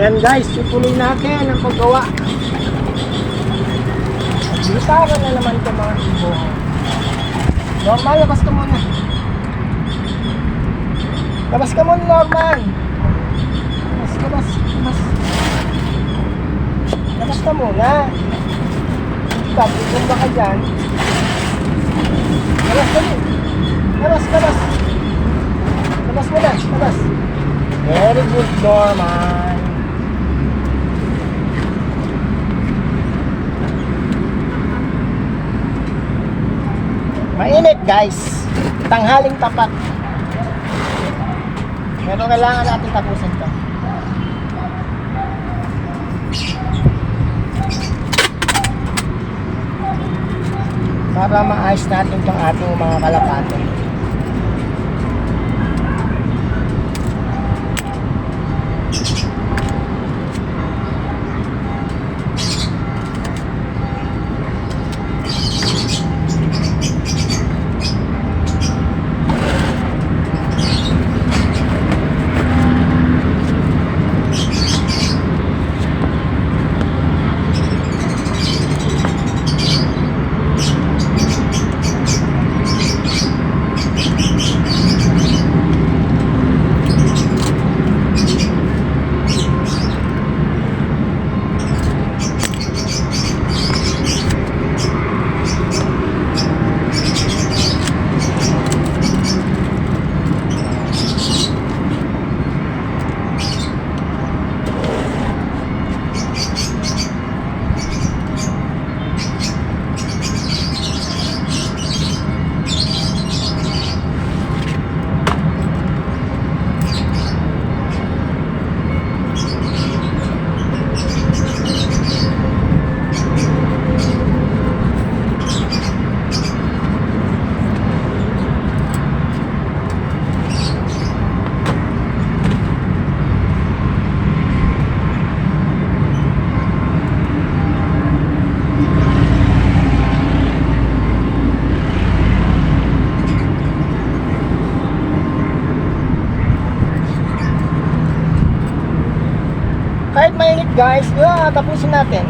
Ayan guys, tutuloy natin ang paggawa. Bitawan na naman ito mga ibo. Normal, labas ka muna. Labas ka muna, Norman. Labas, labas, labas. Labas ka muna. Ikaw, bumba ka dyan. Labas ka muna. Labas, labas. Labas mo na, labas. Very good, Norman. Mainit guys. Tanghaling tapat. Pero kailangan natin tapusin to. Para maayos natin tong ating mga kalapate. Kahit mainit guys, yeah, tapusin natin.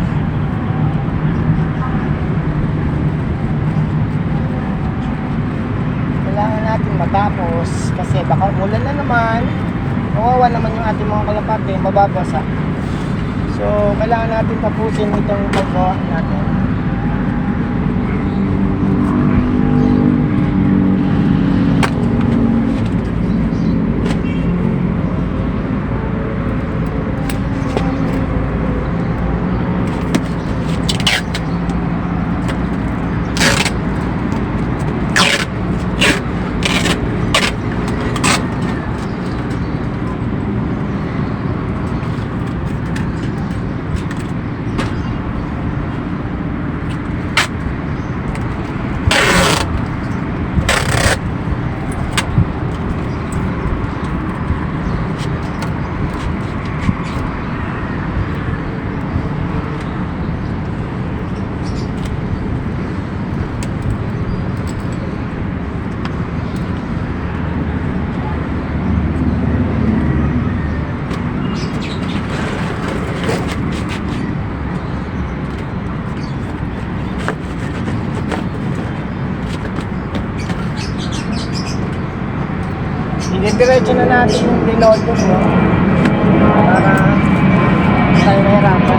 Kailangan natin matapos kasi baka umulan na naman. Kawawa naman yung ating mga kalapate, mababasa. So, kailangan natin tapusin itong paggawa natin. Didiretso na natin yung reload no? Para tayo mahirapan.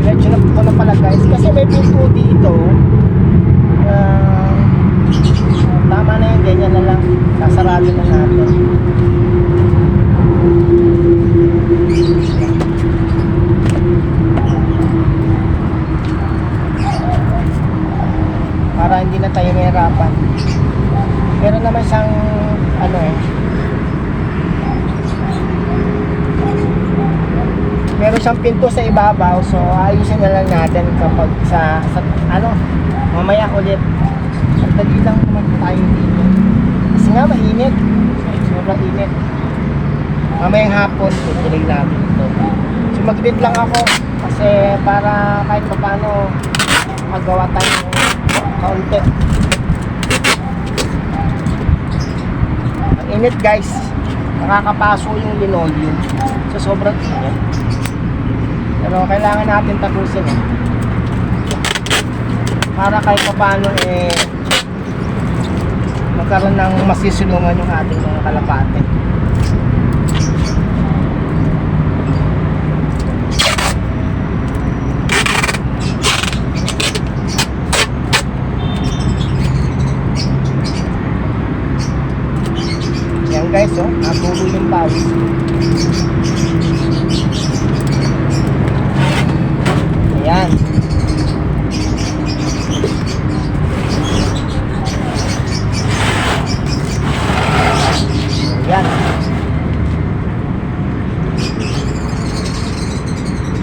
Diretso na po na pala guys kasi may pinto dito. Ah, tama na yun, ganyan na lang. Sasarado na natin. Para hindi na tayo mahirapan. Meron naman siyang ano eh. Meron siyang pinto sa ibabaw so ayusin na lang natin kapag sa, sa ano mamaya ulit Sandali lang naman tayo dito. Kasi nga mainit. Sobrang init. Mamayang hapon, tutuloy natin ito. So mag-edit lang ako kasi para kahit pa paano magawa tayo kaunti. Ang init guys, nakakapaso yung linoleum sa sobrang init. Pero kailangan natin tapusin eh. Para kahit pa paano eh magkaroon ng masisulungan yung ating mga kalapate. Yan guys, oh, natulo yung pawis. Ayan. Ayan.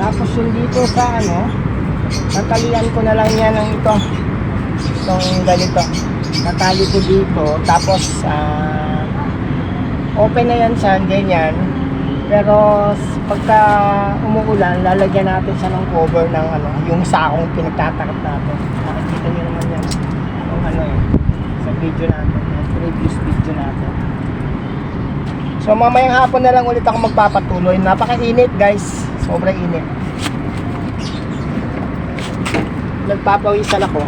Tapos yung dito sa ano, natalian ko na lang yan ng ito. Itong ganito. Natali ko dito. Tapos, ah, open na yan siya, ganyan. Pero pagka umuulan, lalagyan natin siya ng cover ng ano, yung sakong pinagtatakap natin. Nakikita niyo naman yan. Yung ano eh, sa video natin, yung previous video natin. So mamayang hapon na lang ulit ako magpapatuloy. Napakainit guys. Sobrang init. Nagpapawisan ako.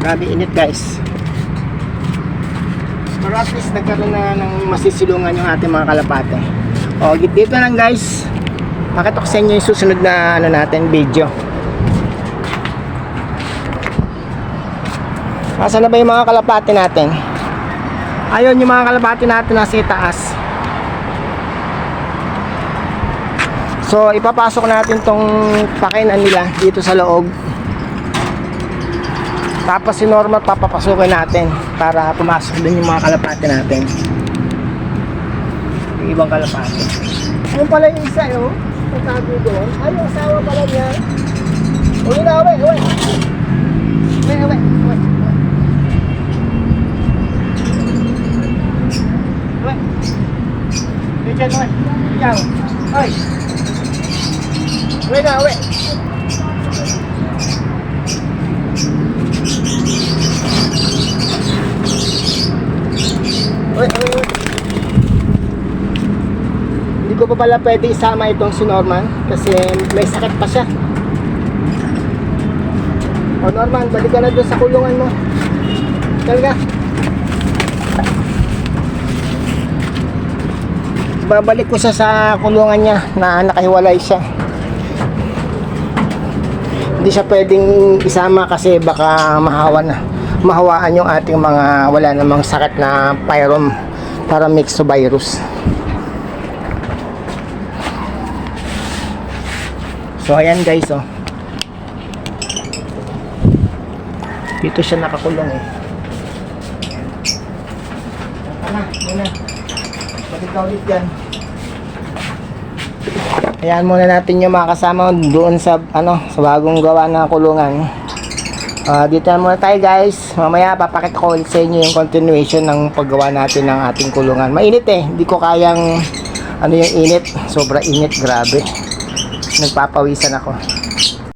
Grabe init guys. Pero at least nagkaroon na ng masisilungan yung ating mga kalapate. O, dito lang guys. Pakita ko sa yung susunod na ano natin video. Nasaan na ba yung mga kalapate natin? Ayun yung mga kalapate natin nasa itaas. So ipapasok natin tong pakainan nila dito sa loob. Tapos si Norma papapasukin natin para pumasok din yung mga kalapate natin. Yung ibang kalapate. Ayun pala yung isa yun. Nagtago doon. Ay, yung asawa pala niya. Uwi na, uwi, uwi. Uwi, uwi, uwi. Uwi. Uwi dyan, uwi. Ikaw. Uwi na, uwi. Uy, uwi, uwi. Hindi ko pa pala pwede isama itong si Norman kasi may sakit pa siya. O Norman, balik ka na doon sa kulungan mo. Talaga. Babalik ko siya sa kulungan niya na nakahiwalay siya. Hindi siya pwedeng isama kasi baka mahawa na mahawaan yung ating mga wala namang sakit na pyrom para myxovirus. So ayan guys oh. Dito siya nakakulong eh. Tara, muna. Balik ka ulit yan. Ayan muna natin yung mga kasama doon sa ano sa bagong gawa na kulungan. Ah, dito na muna tayo guys. Mamaya papakita ko ulit sa inyo yung continuation ng paggawa natin ng ating kulungan. Mainit eh. Hindi ko kayang ano yung init. Sobra init. Grabe. Nagpapawisan ako.